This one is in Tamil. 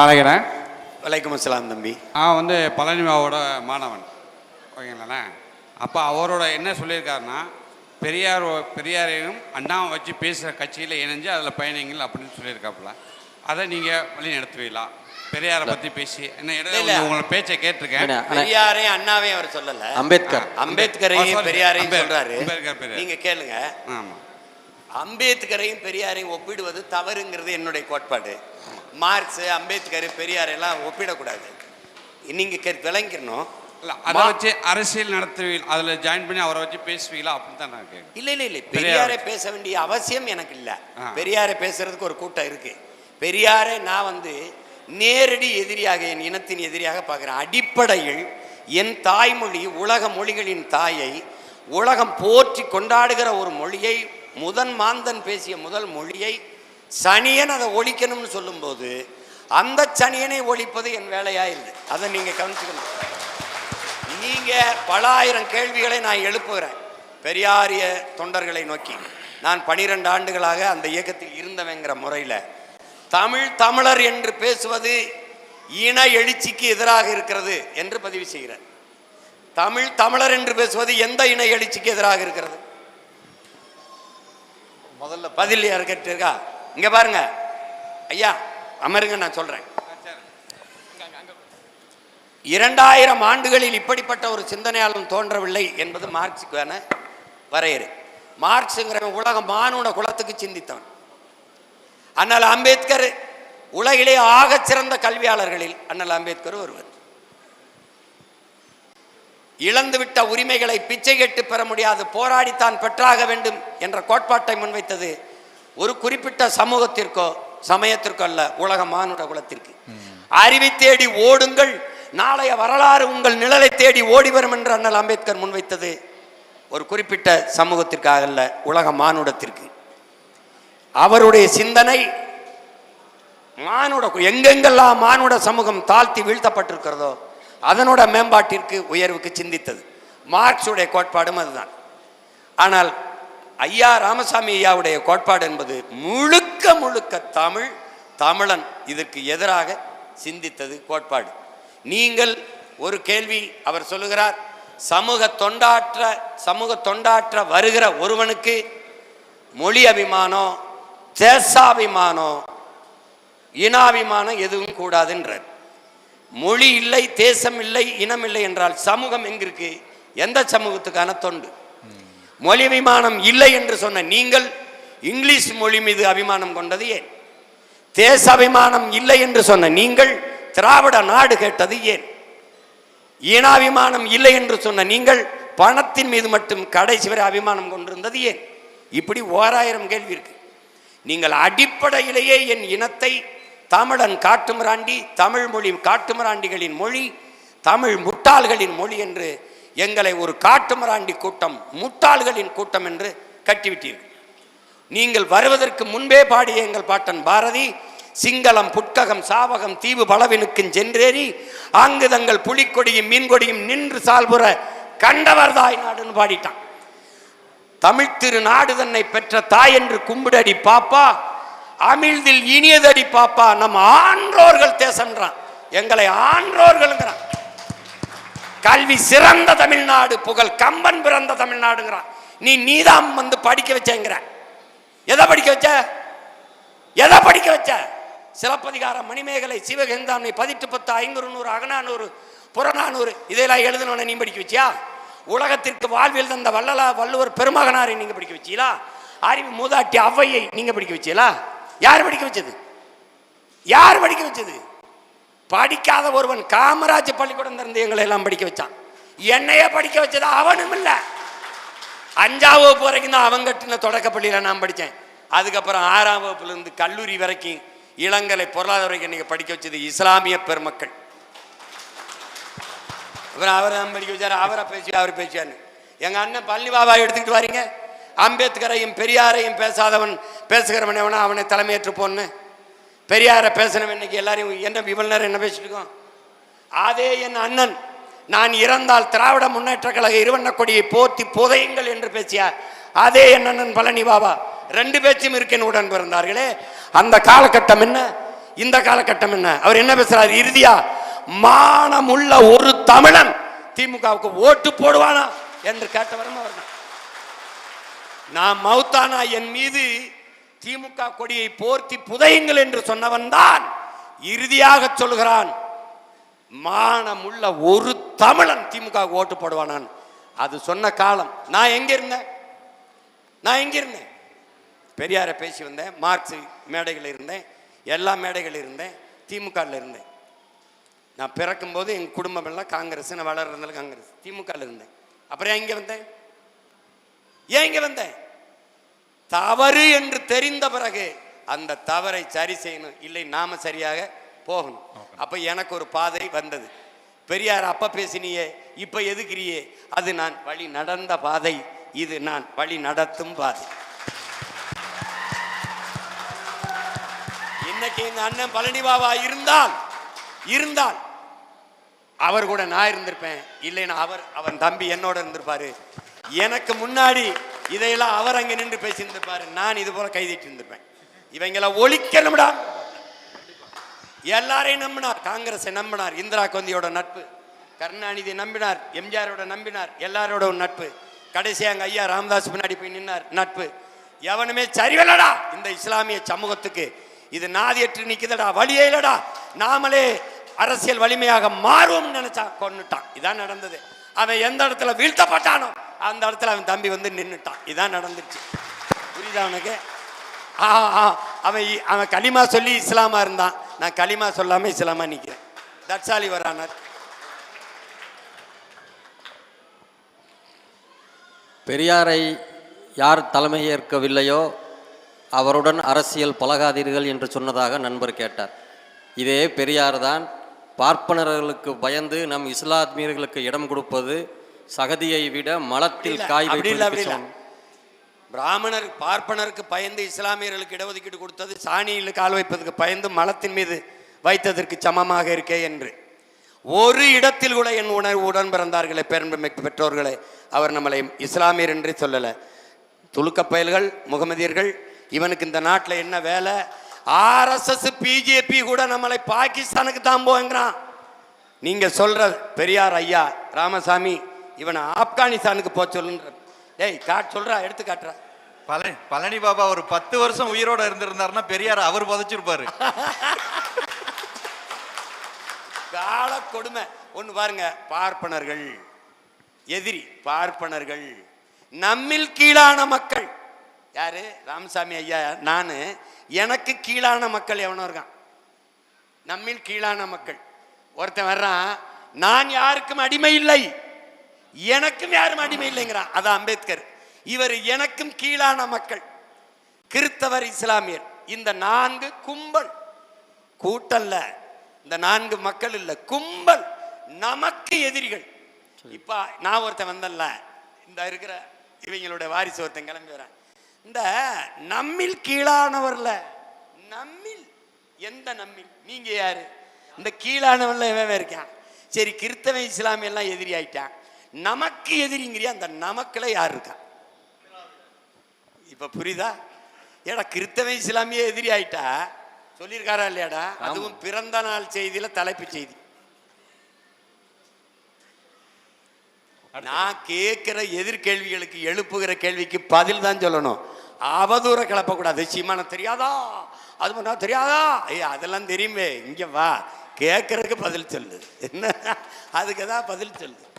அழைக்கிறேன் வலைக்கம் அஸ்ஸலாம் தம்பி. நான் வந்து பழனிமாவோட மாணவன். ஓகேங்களாண்ணே? அப்போ அவரோட என்ன சொல்லியிருக்காருன்னா பெரியார் பெரியாரையும் அண்ணாவை வச்சு பேசுகிற கட்சியில் இணைஞ்சு அதில் பயணிங்கள் அப்படின்னு சொல்லியிருக்காப்புல. அதை நீங்கள் வழி நடத்துவீங்களா? பெரியாரை பற்றி பேசி என்ன. இடையில உங்களை பேச்சை கேட்டிருக்கேன். பெரியாரையும் அண்ணாவையும் அவர் சொல்லல. அம்பேத்கர். அம்பேத்கரையும். பெரியாரையும் சொல்றாரு. நீங்க கேளுங்க. ஆமாம் அம்பேத்கரையும் பெரியாரையும் ஒப்பிடுவது தவறுங்கிறது என்னுடைய கோட்பாடு. மார்க்ஸ் அம்பேத்கர் பெரியார் எல்லாம் ஒப்பிடக்கூடாது. நீங்க கே- விளங்கிடணும். இல்லை அதை வச்சு அரசியல் நடத்துவீங்க அதில் ஜாயின் பண்ணி அவரை வச்சு பேசுவீங்களா? அப்படின்னு தான் நான் கேட்குறேன் இல்ல இல்ல இல்ல. பெரியாரை. பேச வேண்டிய அவசியம் எனக்கு இல்ல. பெரியாரை பேசுறதுக்கு ஒரு கூட்டம் இருக்கு. பெரியாரை நான் வந்து நேரடி எதிரியாக என் இனத்தின் எதிரியாக பார்க்கிறேன். அடிப்படையில் என் தாய்மொழி உலக மொழிகளின் தாயை உலகம் போற்றி கொண்டாடுகிற ஒரு மொழியை முதன் மாந்தன் பேசிய முதல் மொழியை சனியன் அதை ஒழிக்கணும்னு சொல்லும்போது அந்த சனியனை ஒழிப்பது என் வேலையாயிருது அதை நீங்கள் கவனிச்சுக்கணும். நீங்கள் பல ஆயிரம் கேள்விகளை நான் எழுப்புகிறேன். பெரியாரிய தொண்டர்களை நோக்கி. நான் பனிரெண்டு ஆண்டுகளாக அந்த இயக்கத்தில் இருந்தவங்கிற முறையில். தமிழ் தமிழர் என்று பேசுவது இன எழுச்சிக்கு எதிராக இருக்கிறது என்று பதிவு செய்கிறேன். தமிழ் தமிழர் என்று பேசுவது எந்த இன எழுச்சிக்கு எதிராக இருக்கிறது? முதல்ல பதில் இருக்கட்டிருக்கா கேட்டிருக்கா இங்க பாருங்க. ஐயா அமருங்க நான் சொல்றேன். இரண்டாயிரம் ஆண்டுகளில் இப்படிப்பட்ட ஒரு சிந்தனையாளன் தோன்றவில்லை என்பது மார்க்ஸுக்கான வரையறை. மார்க்ஸுங்கிற உலக மானுட குலத்துக்கு சிந்தித்தவன். அண்ணல் அம்பேத்கர் உலகிலே ஆகச் சிறந்த கல்வியாளர்களில் அண்ணல் அம்பேத்கர் ஒருவர். இழந்துவிட்ட உரிமைகளை பிச்சை கேட்டு பெற முடியாது போராடித்தான் பெற்றாக வேண்டும் என்ற கோட்பாட்டை முன்வைத்தது ஒரு குறிப்பிட்ட சமூகத்திற்கோ சமயத்திற்கோ அல்ல உலக மானுட குலத்திற்கு. அறிவை தேடி ஓடுங்கள் நாளைய வரலாறு உங்கள் நிழலை தேடி ஓடி வரும் என்று அண்ணல் அம்பேத்கர் முன்வைத்தது ஒரு குறிப்பிட்ட சமூகத்திற்காக அல்ல உலக மானுடத்திற்கு. அவருடைய சிந்தனை மானுட எங்கெங்கெல்லாம் மானுட சமூகம் தாழ்த்தி வீழ்த்தப்பட்டிருக்கிறதோ அதனோட மேம்பாட்டிற்கு உயர்வுக்கு சிந்தித்தது. மார்க்ஸுடைய கோட்பாடும் அதுதான். ஆனால் ஐயா ராமசாமி ஐயாவுடைய கோட்பாடு என்பது முழுக்க முழுக்க தமிழ் தமிழன் இதற்கு எதிராக சிந்தித்தது கோட்பாடு. நீங்கள் ஒரு கேள்வி அவர் சொல்லுகிறார் சமூக தொண்டாற்ற சமூக தொண்டாற்ற வருகிற ஒருவனுக்கு மொழி அபிமானம் தேசாபிமானம் இனாபிமானம் எதுவும் கூடாதுன்றார். மொழி இல்லை தேசம் இல்லை இனம் இல்லை என்றால் சமூகம் எங்கிருக்கு? எந்த சமூகத்துக்கான தொண்டு? மொழி அபிமானம் இல்லை என்று சொன்ன நீங்கள் இங்கிலீஷ் மொழி மீது அபிமானம் கொண்டது ஏன்? தேச அபிமானம் இல்லை என்று சொன்ன நீங்கள் திராவிட நாடு கேட்டது ஏன்? ஈனாபிமானம் இல்லை என்று சொன்ன நீங்கள் பணத்தின் மீது மட்டும் கடைசி வரை அபிமானம் கொண்டிருந்தது ஏன்? இப்படி ஓராயிரம் கேள்வி இருக்கு. நீங்கள் அடிப்படையிலேயே என் இனத்தை தமிழன் காட்டுமிராண்டி தமிழ் மொழி காட்டுமிராண்டிகளின் மொழி தமிழ் முட்டாள்களின் மொழி என்று எங்களை ஒரு காட்டுமராண்டி கூட்டம் முட்டாள்களின் கூட்டம் என்று கட்டிவிட்டீர்கள். நீங்கள் வருவதற்கு முன்பே பாடிய எங்கள் பாட்டன் பாரதி சிங்களம் புட்ககம் சாவகம் தீவு பலவினுக்கும் சென்றேறி ஆங்குதங்கள் புலிக்கொடியும் மீன்கொடியும் நின்று சால்புற கண்டவர் தாய் நாடுன்னு பாடிட்டான். தமிழ் திரு நாடு தன்னை பெற்ற தாய் என்று கும்பிடடி பாப்பா அமிழ்தில் இனியதடி பாப்பா நம்ம ஆன்றோர்கள் தேசன்றான் எங்களை ஆன்றோர்கள்ங்கிறான். கல்வி சிறந்த தமிழ்நாடு புகழ் கம்பன் பிறந்த தமிழ்நாடுங்கிறான். நீ நீதாம் வந்து படிக்க வச்சேங்கிற. எதை படிக்க வச்ச? எதை படிக்க வச்ச? சிலப்பதிகாரம் மணிமேகலை சிவகந்தாமை பதிட்டு பத்து ஐநூறு நூறு அகநானூறு புறநானூறு இதெல்லாம் எழுதணும்னு நீ படிக்க வச்சியா? உலகத்திற்கு வாழ்வில் தந்த வள்ளலா வள்ளுவர் பெருமகனாரை நீங்க படிக்க வச்சீங்களா அறிவு மூதாட்டி ஔவையை நீங்க படிக்க வச்சீங்களா யார் படிக்க வச்சது? யார் படிக்க வச்சது? படிக்காத ஒருவன் காமராஜ் பள்ளிக்கூடம் திறந்து எங்களை எல்லாம் படிக்க வச்சான். என்னையே படிக்க வச்சது அவனும் இல்லை. அஞ்சாம் வகுப்பு வரைக்கும் தான் அவன் கட்டின தொடக்கப்பள்ளியில் நான் படித்தேன் அதுக்கப்புறம் ஆறாம் வகுப்புலேருந்து கல்லூரி வரைக்கும் இளங்கலை பொருளாதார வரைக்கும் படிக்க வச்சது இஸ்லாமிய பெருமக்கள். அப்புறம் அவரை தான் படிக்க வச்சாரு. அவரை பேசி அவர் பேசியாரு எங்கள் அண்ணன் பழனி பாபா எடுத்துக்கிட்டு வரீங்க. அம்பேத்கரையும் பெரியாரையும் பேசாதவன் பேசுகிறவன் எவனா? அவனை தலைமையேற்று போன்னு. பெரியாரை பேசினவன் இன்னைக்கு எல்லாரையும். என்ன இவ்வளவு நேரம் என்ன பேசிட்டுருக்கோம் அதே என் அண்ணன் நான் இறந்தால் திராவிட முன்னேற்ற கழக இருவண்ண கொடியை போர்த்தி புதையுங்கள் என்று பேசியார். அதே என் அண்ணன் பழனி பாபா ரெண்டு பேச்சும் இருக்கேன் உடன் பிறந்தார்களே. அந்த காலகட்டம் என்ன? இந்த காலகட்டம் என்ன? அவர் என்ன பேசுறாரு? இறுதியா மானமுள்ள ஒரு தமிழன் திமுகவுக்கு ஓட்டு போடுவானா? என்று கேட்டவரும் அவர் நான் மௌத்தானா? என் மீது திமுக கொடியை போர்த்தி புதையுங்கள் என்று சொன்னவன் தான் இறுதியாக சொல்கிறான். மானமுள்ள ஒரு தமிழன் திமுக ஓட்டு போடுவானான் அது சொன்ன காலம். நான் எங்க இருந்தேன் நான் எங்க இருந்தேன் பெரியாரை பேசி வந்தேன். மார்க்ஸ் மேடைகள் இருந்தேன். எல்லா மேடைகள் இருந்தேன். திமுகவில் இருந்தேன். நான் பிறக்கும்போது எங்கள் குடும்பம் எல்லாம் காங்கிரஸ் நான் வளர்றதுனால காங்கிரஸ். திமுகவில் இருந்தேன். அப்புறம் ஏன் இங்கே வந்தேன்? ஏன் இங்கே வந்தேன்? தவறு என்று தெரிந்த பிறகு அந்த தவறை சரி செய்யணும். இல்லை நாம சரியாக போகணும். அப்ப எனக்கு ஒரு பாதை வந்தது. பெரியார் அப்ப பேசினியே இப்ப எதுக்குறியே? அது நான் வழி நடந்த பாதை. இது நான் வழி நடத்தும் பாதை. இன்னைக்கு இந்த அண்ணன் பழனி பாபா இருந்தால் இருந்தால் அவர் கூட நான் இருந்திருப்பேன். இல்லைன்னா அவர் அவன் தம்பி என்னோட இருந்திருப்பாரு. எனக்கு முன்னாடி இதையெல்லாம் அவர் அங்க நின்று பேசியிருந்திருப்பாரு நான் இது போல கைதிட்டு இருந்திருப்பேன் இவங்களை ஒழிக்கணும்டா. எல்லாரையும் நம்பினார். காங்கிரஸை நம்பினார். இந்திரா காந்தியோட நட்பு. கருணாநிதி நம்பினார். எம்ஜிஆரோட நம்பினார். எல்லாரோட ஒரு நட்பு. கடைசி அங்க ஐயா ராமதாஸ் பின்னாடி போய் நின்னார். நட்பு. எவனுமே சரிவல்லடா இந்த இஸ்லாமிய சமூகத்துக்கு. இது நாதியற்று நிற்குதடா வழியே இல்லடா. நாமளே அரசியல் வலிமையாக மாறுவோம்னு நினைச்சா கொண்டுட்டான் இதான் நடந்தது. அவன் எந்த இடத்துல வீழ்த்தப்பட்டானோ அந்த இடத்துல அவன் தம்பி வந்து நின்றுட்டான் இதான் நடந்துச்சு. புரியுதா அவனுக்கு ஆ ஆ அவன் இ- அவன் களிமா சொல்லி இஸ்லாமா இருந்தான். நான் களிமா சொல்லாமல் இஸ்லாமா நிற்கிறேன் தட்சாலி வரானார். பெரியாரை யார் தலைமையேற்கவில்லையோ அவருடன் அரசியல் பழகாதீர்கள் என்று சொன்னதாக நண்பர் கேட்டார். இதே பெரியார் தான் பார்ப்பனர்களுக்கு பயந்து நம் இஸ்லாமியர்களுக்கு இடம் கொடுப்பது சகதியை விட மலத்தில் காய். பிராமணர் பார்ப்பனருக்கு பயந்து இஸ்லாமியர்களுக்கு இடஒதுக்கீடு கொடுத்தது சாணியில் கால் வைப்பதற்கு பயந்து மலத்தின் மீது வைத்ததற்கு சமமாக இருக்கே என்று. ஒரு இடத்தில் கூட என் உணர்வு உடன் பிறந்தார்களே பெருமைக்கு பெற்றோர்களே. அவர் நம்மளை இஸ்லாமியர் என்று சொல்லலை. துலுக்க பயல்கள் முகமதியர்கள் இவனுக்கு இந்த நாட்டில் என்ன வேலை? ஆர்எஸ்எஸ் பிஜேபி கூட நம்மளை பாகிஸ்தானுக்கு தான் போங்கிறான். நீங்க சொல்ற பெரியார் ஐயா ராமசாமி இவனை ஆப்கானிஸ்தானுக்கு போக சொல்லுன்ற டேய் காட் சொல்றா எடுத்து காட்டுறா. பழனி பழனி பாபா ஒரு பத்து வருஷம் உயிரோட இருந்திருந்தாருன்னா பெரியார் அவர் புதைச்சிருப்பாரு. கால கொடுமை. ஒன்று பாருங்க பார்ப்பனர்கள் எதிரி பார்ப்பனர்கள் நம்மில் கீழான மக்கள். யாரு? ராமசாமி ஐயா நான். எனக்கு கீழான மக்கள் எவனோ இருக்கான். நம்மில் கீழான மக்கள். ஒருத்தன் வர்றான் நான் யாருக்கும் அடிமை இல்லை. எனக்கும் யாரும் அடிமை இல்லைங்கிறான். அது அம்பேத்கர். இவர் எனக்கும் கீழான மக்கள். கிறித்தவர் இஸ்லாமியர். இந்த நான்கு கும்பல். கூட்டல்ல. இந்த நான்கு மக்கள் இல்ல. கும்பல். நமக்கு எதிரிகள். இப்ப நான் ஒருத்தன் வந்தேன்ல இந்த இருக்கிற இவங்களுடைய வாரிசு ஒருத்தன் கிளம்பி வரேன். இந்த நம்மில் கீழானவர்ல. நம்மில். எந்த நம்மில்? நீங்க யாரு? இந்த கீழானவன்ல இவன் இருக்கான். சரி கிறித்தவன் இஸ்லாமிய எல்லாம் எதிரி ஆயிட்டான். நமக்கு எதிரிங்கிறியா? அந்த நமக்குல யார் இருக்கா இப்ப புரியுதா? ஏடா கிறித்தவன் இஸ்லாமிய எதிரி ஆயிட்டா? சொல்லியிருக்காரா இல்லையாடா? அதுவும் பிறந்த நாள் செய்தியில தலைப்பு செய்தி. நான் கேட்கிற எதிர்கேள்விகளுக்கு எழுப்புகிற கேள்விக்கு பதில் தான் சொல்லணும். அவதூற கிளப்பக்கூடாது. சீமான தெரியாதா? அது பண்ணா தெரியாதா? ஐயா அதெல்லாம் தெரியுமே. இங்க வா. கேட்கறதுக்கு பதில் சொல்லு. என்ன? அதுக்கு தான் பதில் சொல்லு.